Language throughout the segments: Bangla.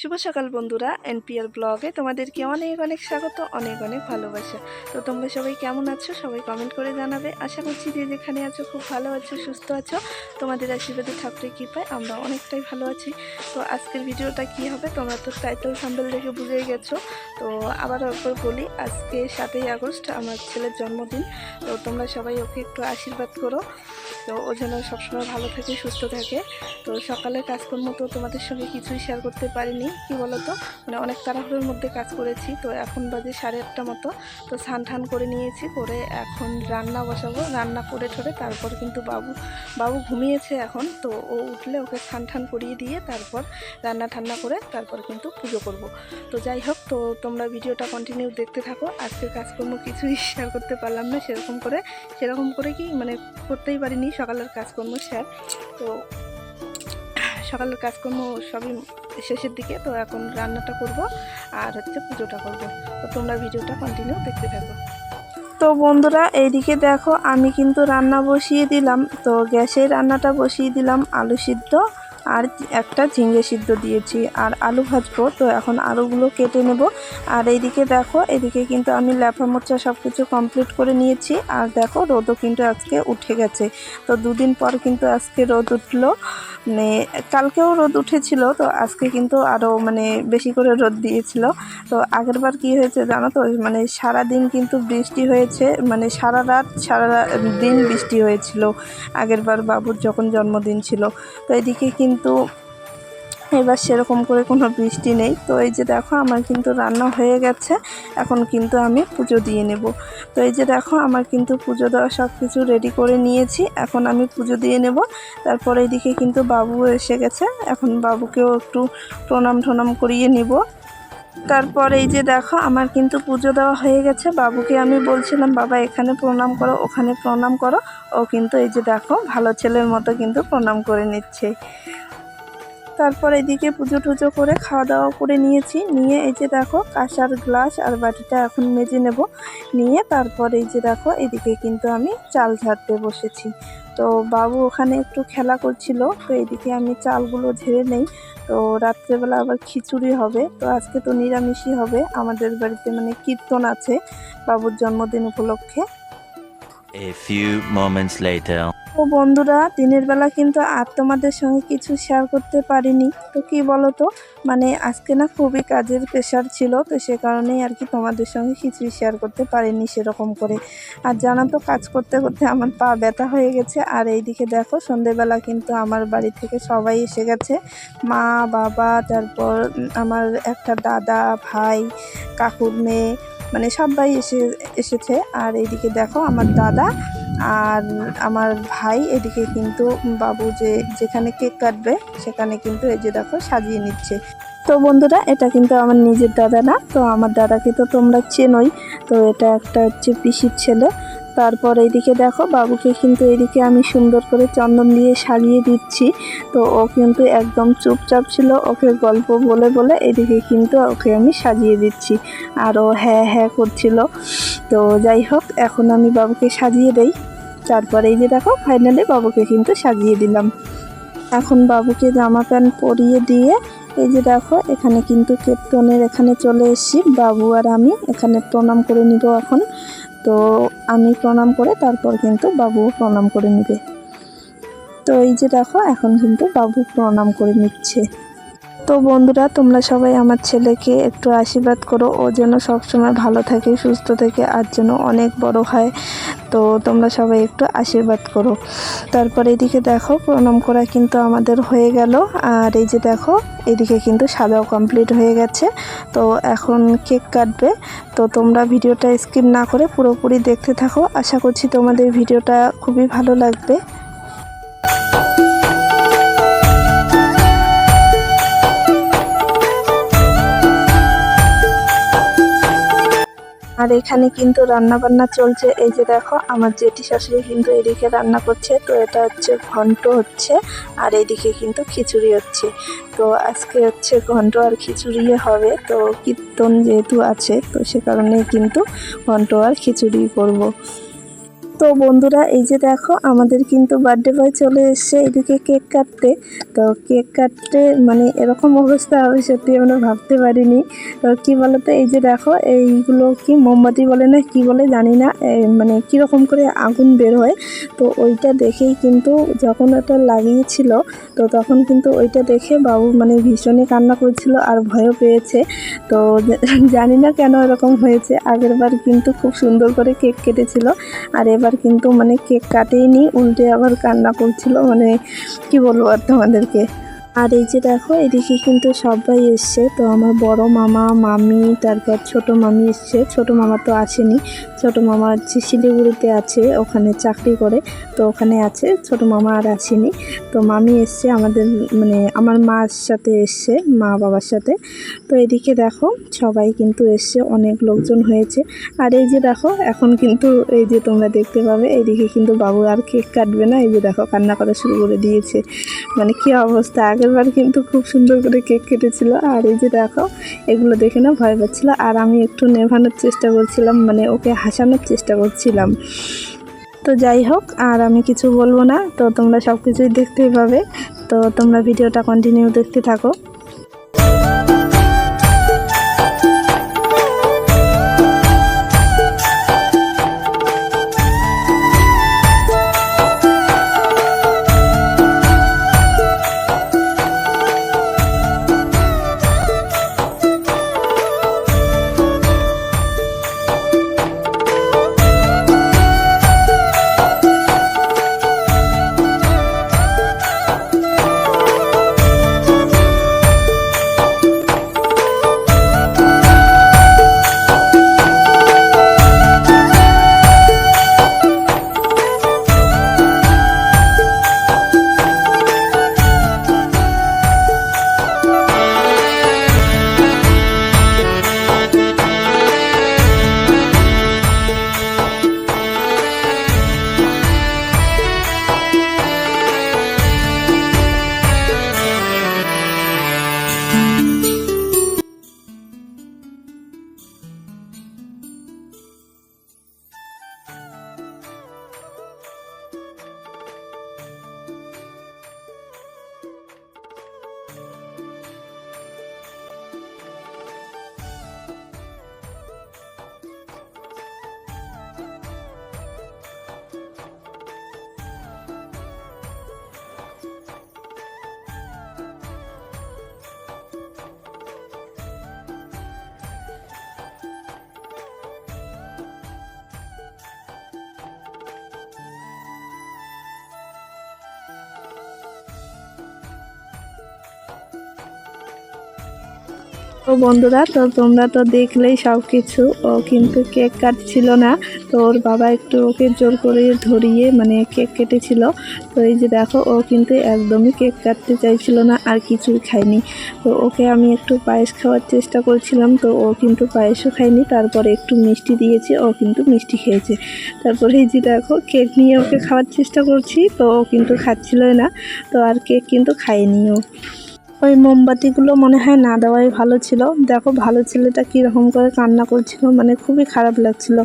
শুভ সকাল বন্ধুরা এনপিআর ব্লগে তোমাদেরকে অনেক অনেক স্বাগত, অনেক অনেক ভালোবাসা। তো তোমরা সবাই কেমন আছো? সবাই কমেন্ট করে জানাবে। আশা করছি যে যেখানে আছো খুব ভালো আছো, সুস্থ আছো। তোমাদের আশীর্বাদে ঠাকুরের কৃপায় আমরা অনেকটাই ভালো আছি। তো আজকের ভিডিওটা কি হবে? তোমরা তো টাইটেল সাম্বেল দেখে বুঝেই গেছো। তো আবার একবার বলি, আজকে সাতই আগস্ট, আমার ছেলের জন্মদিন। তো তোমরা সবাই ওকে একটু আশীর্বাদ করো। তো ও যেন সবসময় ভালো থাকে, সুস্থ থাকে। তো সকালে কাজকর্ম তো তোমাদের সঙ্গে কিছুই শেয়ার করতে পারিনি। কি বলতো? মানে অনেক তাড়াহুড়োর মধ্যে কাজ করেছি, তো এখন বাজে সাড়ে আটটা মতো। তো স্নান ঠান করে নিয়েছি, করে এখন রান্না বসাবো। রান্না করে ঠরে তারপর কিন্তু বাবু বাবু ঘুমিয়েছে এখন, তো ও উঠলে ওকে স্নান ঠান করিয়ে দিয়ে তারপর রান্না ঠান্না করে তারপর কিন্তু পুজো করব। তো যাই হোক, তো তোমরা ভিডিওটা কন্টিনিউ দেখতে থাকো। আজকের কাজকর্ম কিছুই শেয়ার করতে পারলাম না, সেরকম করে সেরকম করে কি মানে করতেই পারিনি, সকালের কাজকর্ম শেয়ার তো সকালের কাজকর্ম সবই শেষের দিকে, তো এখন রান্নাটা করব আর হচ্ছে পুজোটা করব। তো তোমরা ভিডিওটা কন্টিনিউ দেখতে থাকো। তো বন্ধুরা, এইদিকে দেখো, আমি কিন্তু রান্না বসিয়ে দিলাম। তো গ্যাসে রান্নাটা বসিয়ে দিলাম, আলু সিদ্ধ। আর একটা ঝিঙ্গে সিদ্ধ দিয়েছি। আর আলু ভাজবো, তো এখন আলুগুলো কেটে নেব। আর এইদিকে দেখো, এদিকে কিন্তু আমি ল্যাফা মোচা সব কিছু কমপ্লিট করে নিয়েছি। আর দেখো, রোদও কিন্তু আজকে উঠে গেছে। তো দুদিন পর কিন্তু আজকে রোদ উঠল। মানে কালকেও রোদ উঠেছিল, তো আজকে কিন্তু আরও মানে বেশি করে রোদ দিয়েছিল। তো আগেরবার কি হয়েছে জানো তো? মানে সারা দিন কিন্তু বৃষ্টি হয়েছে মানে সারা রাত, সারা দিন বৃষ্টি হয়েছিল আগেরবার বাবুর যখন জন্মদিন ছিল। তো এদিকে কিন্তু এবার সেরকম করে কোনো বৃষ্টি নেই। তো এই যে দেখো আমার কিন্তু রান্না হয়ে গেছে, এখন কিন্তু আমি পুজো দিয়ে নেব। তো এই যে দেখো আমার কিন্তু পুজো দেওয়া সব কিছু রেডি করে নিয়েছি, এখন আমি পুজো দিয়ে নেব। তারপর এইদিকে কিন্তু বাবু এসে গেছে, এখন বাবুকেও একটু প্রণাম ঠনাম করিয়ে নিব। তারপর এই যে দেখো আমার কিন্তু পুজো দেওয়া হয়ে গেছে, বাবুকে আমি বলছিলাম, বাবা, এখানে প্রণাম করো, ওখানে প্রণাম করো। ও কিন্তু এই যে দেখো ভালো ছেলের মতো কিন্তু প্রণাম করে নিচ্ছে। তারপর এদিকে পুজো টুজো করে খাওয়া দাওয়া করে নিয়েছি। নিয়ে এই যে দেখো কাঁসার গ্লাস আর বাটিটা এখন মেজে নেব। নিয়ে তারপর এই যে দেখো এদিকে কিন্তু আমি চাল ঝাড়তে বসেছি। তো বাবু ওখানে একটু খেলা করছিল, তো এদিকে আমি চালগুলো ঝেড়ে নেই। তো রাত্রেবেলা আবার খিচুড়ি হবে, তো আজকে তো নিরামিষই হবে। আমাদের বাড়িতে মানে কীর্তন আছে বাবুর জন্মদিন উপলক্ষে। A few moments later. ও বন্ধুরা, দিনের বেলা কিন্তু আর তোমাদের সঙ্গে কিছু শেয়ার করতে পারিনি। তো কি বলো তো মানে আজকে না খুবই কাজের প্রেশার ছিল, তো সে কারণেই আর কি তোমাদের সঙ্গে কিছুই শেয়ার করতে পারিনি সেরকম করে। আর জানো তো, কাজ করতে করতে আমার পা ব্যথা হয়ে গেছে। আর এইদিকে দেখো, সন্ধেবেলা কিন্তু আমার বাড়ি থেকে সবাই এসে গেছে। মা, বাবা, তারপর আমার একটা দাদা, ভাই, কাকুর মেয়ে মানে সবাই এসে, এসেছে। আর এদিকে দেখো আমার দাদা আর আমার ভাই, এদিকে কিন্তু বাবু যে, যেখানে কেক কাটবে, সেখানে কিন্তু এই যে দেখো সাজিয়ে নিচ্ছে। তো বন্ধুরা, এটা কিন্তু আমার নিজের দাদা না, তো আমার দাদাকে তো তোমরা চেনোই। তো এটা একটা হচ্ছে পিসির ছেলে। তারপর এইদিকে দেখো, বাবুকে কিন্তু এইদিকে আমি সুন্দর করে চন্দন দিয়ে সাজিয়ে দিচ্ছি। তো ও কিন্তু একদম চুপচাপ ছিল, ওকে গল্প বলে বলে এদিকে কিন্তু ওকে আমি সাজিয়ে দিচ্ছি। আর ও হ্যাঁ হ্যাঁ করছিল। তো যাই হোক, এখন আমি বাবুকে সাজিয়ে দেই। তারপর এই যে দেখো ফাইনালি বাবুকে কিন্তু সাজিয়ে দিলাম। এখন বাবুকে জামা প্যান্ট পরিয়ে দিয়ে এই যে দেখো, এখানে কিন্তু কীর্তনের এখানে চলে এসেছি। বাবু আর আমি এখানে প্রণাম করে নিব এখন। তো আমি প্রণাম করে তারপর কিন্তু বাবু প্রণাম করে নিবে। তো এই যে দেখো, এখন কিন্তু বাবু প্রণাম করে নিচ্ছে। তো বন্ধুরা, তোমরা সবাই আমার ছেলেকে একটু আশীর্বাদ করো। ও যেন সবসময় ভালো থাকে, সুস্থ থাকে আর যেন অনেক বড় হয়। তো তোমরা সবাই একটু আশীর্বাদ করো। তারপর এদিকে দেখো, প্রণাম করা কিন্তু আমাদের হয়ে গেল। আর এই যে দেখো, এদিকে কিন্তু সাদাও কমপ্লিট হয়ে গেছে। তো এখন কেক কাটবে। তো তোমরা ভিডিওটা স্কিপ না করে পুরোপুরি দেখতে থাকো। আশা করছি তোমাদের ভিডিওটা খুবই ভালো লাগবে। আর এখানে কিন্তু রান্না বান্না চলছে। এই যে দেখো, আমার জেঠি শাশুড়ি কিন্তু এদিকে রান্না করছে। তো এটা হচ্ছে ঘন্ট হচ্ছে, আর এদিকে কিন্তু খিচুড়ি হচ্ছে। তো আজকে হচ্ছে ঘন্ট আর খিচুড়ি হবে। তো কীর্তন যেহেতু আছে, তো সে কারণে কিন্তু ঘন্ট আর খিচুড়ি করব। তো বন্ধুরা, এই যে দেখো, আমাদের কিন্তু বার্থডে বয় চলে এসছে, এদিকে কেক কাটতে। তো কেক কাটতে মানে এরকম অবস্থা হবে, সত্যি আমরা ভাবতে পারিনি। তো কি বলতো, এই যে দেখো, এইগুলো কি মোমবাতি বলে না, কি বলে জানি না মানে কীরকম করে আগুন বের হয়। তো ওইটা দেখেই কিন্তু যখন ওটা লাগিয়েছিল, তো তখন কিন্তু ওইটা দেখে বাবু মানে ভীষণই কান্না করছিল আর ভয়ও পেয়েছে। তো জানি না কেন এরকম হয়েছে আগের বার কিন্তু খুব সুন্দর করে কেক কেটেছিল। আর এবার কিন্তু মানে কেক কাটেইনি উল্টে আবার কান্না করছিল মানে কি বলব আর তোমাদেরকে? আর এই যে দেখো, এদিকে কিন্তু সবাই এসছে। তো আমার বড় মামা, মামি, তারপর ছোট মামি এসছে। ছোট মামা তো আসেনি। ছোট মামা হচ্ছে শিলিগুড়িতে আছে, ওখানে চাকরি করে, তো ওখানে আছে। ছোট মামা আর আসেনি। তো মামি এসছে আমাদের মানে আমার মার সাথে এসছে, মা বাবার সাথে। তো এদিকে দেখো, সবাই কিন্তু এসছে, অনেক লোকজন হয়েছে। আর এই যে দেখো, এখন কিন্তু এই যে তোমরা দেখতে পাবে এইদিকে কিন্তু বাবু আর কেক কাটবে না। এই যে দেখো, কান্না করা শুরু করে দিয়েছে। মানে কি অবস্থা? আগের বার কিন্তু খুব সুন্দর করে কেক কেটেছিল। আর এই যে দেখো, এগুলো দেখে না ভয় পাচ্ছিলো। আর আমি একটু নেভানোর চেষ্টা করছিলাম মানে ওকে হাসানোর চেষ্টা করছিলাম। তো যাই হোক, আর আমি কিছু বলব না। তো তোমরা সব কিছুই দেখতেই পাবে। তো তোমরা ভিডিওটা কন্টিনিউ দেখতে থাকো। তো বন্ধুরা, তো তোমরা তো দেখলেই সব কিছু ও কিন্তু কেক কাটছিল না, তো ওর বাবা একটু ওকে জোর করে ধরিয়ে মানে কেক কেটেছিল। তো এই যে দেখো, ও কিন্তু একদমই কেক কাটতে চাইছিল না, আর কিছুই খায়নি। তো ওকে আমি একটু পায়েস খাওয়ার চেষ্টা করছিলাম, তো ও কিন্তু পায়েসও খায়নি। তারপরে একটু মিষ্টি দিয়েছে, ও কিন্তু মিষ্টি খেয়েছে। তারপরে এই যে দেখো, কেক নিয়ে ওকে খাওয়ার চেষ্টা করছি, তো ও কিন্তু খাচ্ছিলই না, তো আর কেক কিন্তু খায়নি ও ওই মোমবাতিগুলো মনে হয় না দেওয়াই ভালো ছিল। দেখো ভালো ছেলেটা কীরকম করে কান্না করছিল মানে খুবই খারাপ লাগছিল।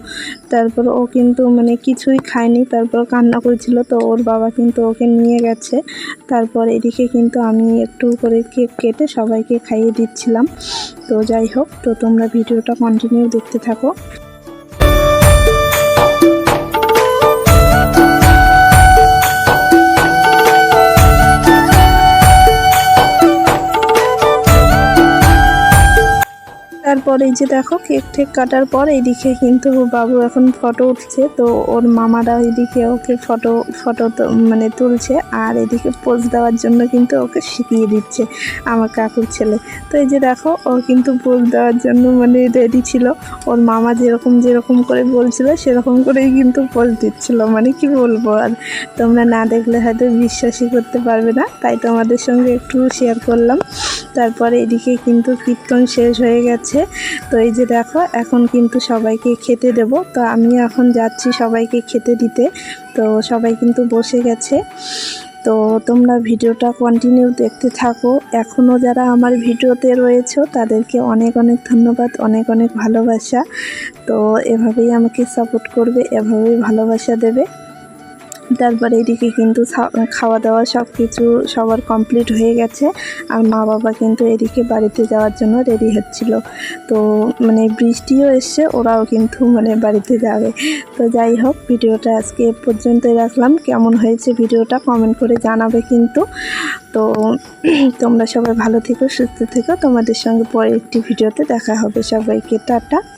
তারপর ও কিন্তু মানে কিছুই খায়নি, তারপর কান্না করছিল। তো ওর বাবা কিন্তু ওকে নিয়ে গেছে। তারপর এদিকে কিন্তু আমি একটু করে কেক কেটে সবাইকে খাইয়ে দিচ্ছিলাম। তো যাই হোক, তো তোমরা ভিডিওটা কন্টিনিউ দেখতে থাকো। তারপর এই যে দেখো কেক ঠেক কাটার পর এইদিকে কিন্তু বাবু এখন ফটো উঠছে, তো ওর মামারা এইদিকে ওকে ফটো ফটো মানে তুলছে আর এদিকে পোজ দেওয়ার জন্য কিন্তু ওকে শিখিয়ে দিচ্ছে আমার কাকুর ছেলে। তো এই যে দেখো ও কিন্তু পোজ দেওয়ার জন্য মানে রেডি ছিল। ওর মামা যেরকম যেরকম করে বলছিল, সেরকম করেই কিন্তু পোজ দিচ্ছিল। মানে কি বলব আর? তোমরা না দেখলে হয়তো বিশ্বাসই করতে পারবে না। তাই তোমাদের সঙ্গে একটু শেয়ার করলাম। তারপরে এদিকে কিন্তু কীর্তন শেষ হয়ে গেছে। তো এই যে দেখো, এখন কিন্তু সবাইকে খেতে দেব। তো আমি এখন যাচ্ছি সবাইকে খেতে দিতে। তো সবাই কিন্তু বসে গেছে। তো তোমরা ভিডিওটা কন্টিনিউ দেখতে থাকো। এখনও যারা আমার ভিডিওতে রয়েছো, তাদেরকে অনেক অনেক ধন্যবাদ, অনেক অনেক ভালোবাসা। তো এভাবেই আমাকে সাপোর্ট করবে, এভাবেই ভালোবাসা দেবে। তারপরে এদিকে কিন্তু খাওয়া দাওয়া সব কিছু সবার কমপ্লিট হয়ে গেছে। আর মা বাবা কিন্তু এদিকে বাড়িতে যাওয়ার জন্য রেডি হচ্ছিল। তো মানে বৃষ্টিও এসছে, ওরাও কিন্তু মানে বাড়িতে যাবে। তো যাই হোক, ভিডিওটা আজকে এ পর্যন্তই রাখলাম। কেমন হয়েছে ভিডিওটা কমেন্ট করে জানাবে কিন্তু। তো তোমরা সবাই ভালো থেকো, সুস্থ থেকো। তোমাদের সঙ্গে পরে একটি ভিডিওতে দেখা হবে। সবাইকে টাটা।